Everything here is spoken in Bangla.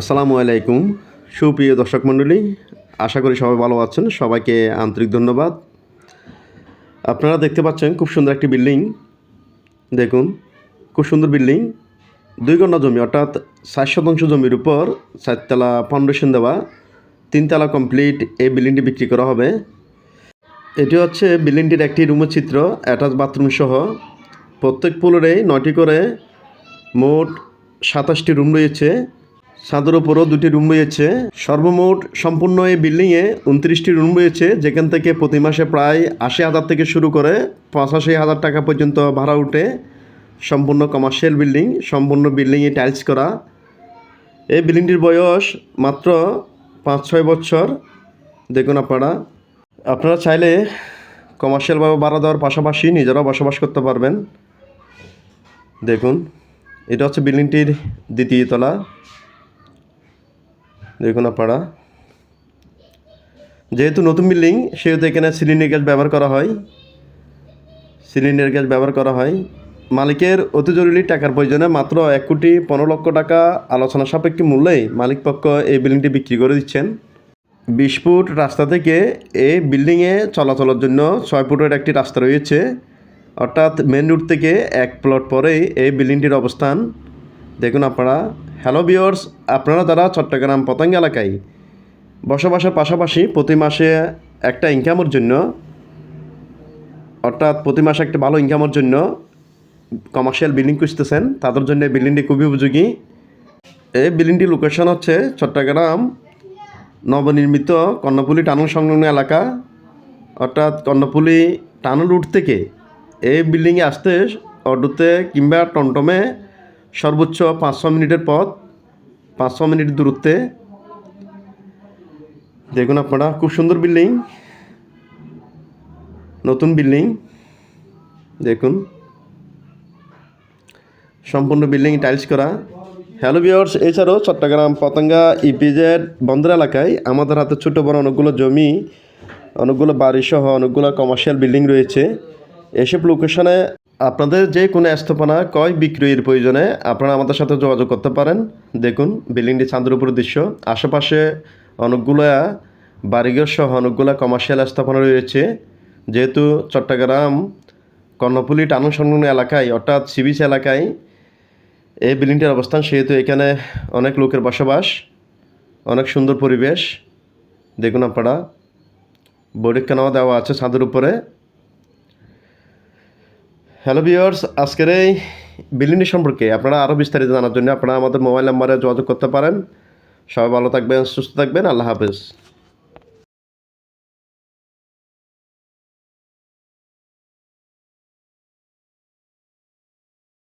আসসালামু আলাইকুম। সুপ্রিয় দর্শক মণ্ডলী, আশা করি সবাই ভালো আছেন। সবাইকে আন্তরিক ধন্যবাদ। আপনারা দেখতে পাচ্ছেন খুব সুন্দর একটি বিল্ডিং। দেখুন, খুব সুন্দর বিল্ডিং। দুই ঘণ্টা জমি, অর্থাৎ ষাট শতাংশ জমির উপর চারতলা ফাউন্ডেশন দেওয়া, তিনতলা কমপ্লিট এই বিল্ডিংটি বিক্রি করা হবে। এটি হচ্ছে বিল্ডিংটির একটি রুমের চিত্র অ্যাটাচ বাথরুম সহ। প্রত্যেক ফ্লোরে নয়টি করে মোট সাতাশটি রুম রয়েছে। ছাদের উপরও দুটি রুম রয়েছে। সর্বমোট সম্পূর্ণ এই বিল্ডিংয়ে উনত্রিশটি রুম রয়েছে, যেখান থেকে প্রতি মাসে প্রায় আশি হাজার থেকে শুরু করে পঁচাশি হাজার টাকা পর্যন্ত ভাড়া উঠে সম্পূর্ণ কমার্শিয়াল বিল্ডিং সম্পূর্ণ বিল্ডিংয়ে টাইলস করা। এই বিল্ডিংটির বয়স মাত্র পাঁচ ছয় বছর। দেখুন আপনারা। আপনারা চাইলে কমার্শিয়ালভাবে ভাড়া দেওয়ার পাশাপাশি নিজেরাও বসবাস করতে পারবেন। দেখুন, এটা হচ্ছে বিল্ডিংটির দ্বিতীয় তলা। দেখুন আপনারা। যেহেতু নতুন বিল্ডিং, সেহেতু এখানে সিলিন্ডার গ্যাস ব্যবহার করা হয়। সিলিন্ডার গ্যাস ব্যবহার করা হয়। মালিকের অতি জরুরি টাকার প্রয়োজনে মাত্র এক কোটি পনেরো লক্ষ টাকা আলোচনা সাপেক্ষে মূল্যেই মালিক পক্ষ এই বিল্ডিংটি বিক্রি করে দিচ্ছেন। বিশ ফুট রাস্তা থেকে এই বিল্ডিংয়ে চলাচলের জন্য ছয় ফুটের একটি রাস্তা রয়েছে। অর্থাৎ মেন রুট থেকে এক প্লট পরেই এই বিল্ডিংটির অবস্থান। দেখুন আপনারা হ্যালো বিয়র্স আপনারা যারা চট্টগ্রাম পতঙ্গ এলাকায় বসবাসের পাশাপাশি প্রতি মাসে একটা ইনকামের জন্য, অর্থাৎ প্রতি মাসে একটা ভালো ইনকামের জন্য কমার্শিয়াল বিল্ডিং খুঁজতেছেন, তাদের জন্য বিল্ডিংটি খুবই উপযোগী। এই বিল্ডিংটির লোকেশন হচ্ছে চট্টগ্রাম নবনির্মিত কর্ণপুলি টানেল সংলগ্ন এলাকা। অর্থাৎ কর্ণপুলি টানেল রুট থেকে এই বিল্ডিংয়ে আসতে অটোতে কিংবা টমটমে সর্বোচ্চ পাঁচশো মিনিটের পথ, পাঁচশো মিনিট দূরত্বে। দেখুন আপনারা, খুব সুন্দর বিল্ডিং, নতুন বিল্ডিং, দেখুন। সম্পূর্ণ বিল্ডিং টাইলস করা। হ্যালো বিয়ার্স এছাড়াও চট্টগ্রাম, পতঙ্গা, ইপিজেড বন্দর এলাকায় আমাদের হাতে ছোটো বড় অনেকগুলো জমি, অনেকগুলো বাড়ি সহ অনেকগুলো কমার্শিয়াল বিল্ডিং রয়েছে। এসব লোকেশনে আপনাদের যে কোনো স্থাপনা কয় বিক্রয়ের প্রয়োজনে আপনারা আমাদের সাথে যোগাযোগ করতে পারেন। দেখুন, বিল্ডিংটি চাঁদের উপর দৃশ্য। আশেপাশে অনেকগুলো বাড়িঘর সহ অনেকগুলো কমার্শিয়াল স্থাপনা রয়েছে। যেহেতু চট্টগ্রাম কর্ণফুলি টানুন সংলগ্ন এলাকায়, অর্থাৎ সিবিচ এলাকায় এই বিল্ডিংটির অবস্থান, সেহেতু এখানে অনেক লোকের বসবাস, অনেক সুন্দর পরিবেশ। দেখুন আপনারা বৈঠকখানাও দেওয়া আছে ছাদের উপরে। হ্যালো ভিওর্স আজকের এই বিল্ডিংটি সম্পর্কে আপনারা আরও বিস্তারিত জানার জন্য আপনারা আমাদের মোবাইল নাম্বারে যোগাযোগ করতে পারেন। সবাই ভালো থাকবেন, সুস্থ থাকবেন। আল্লাহ হাফেজ।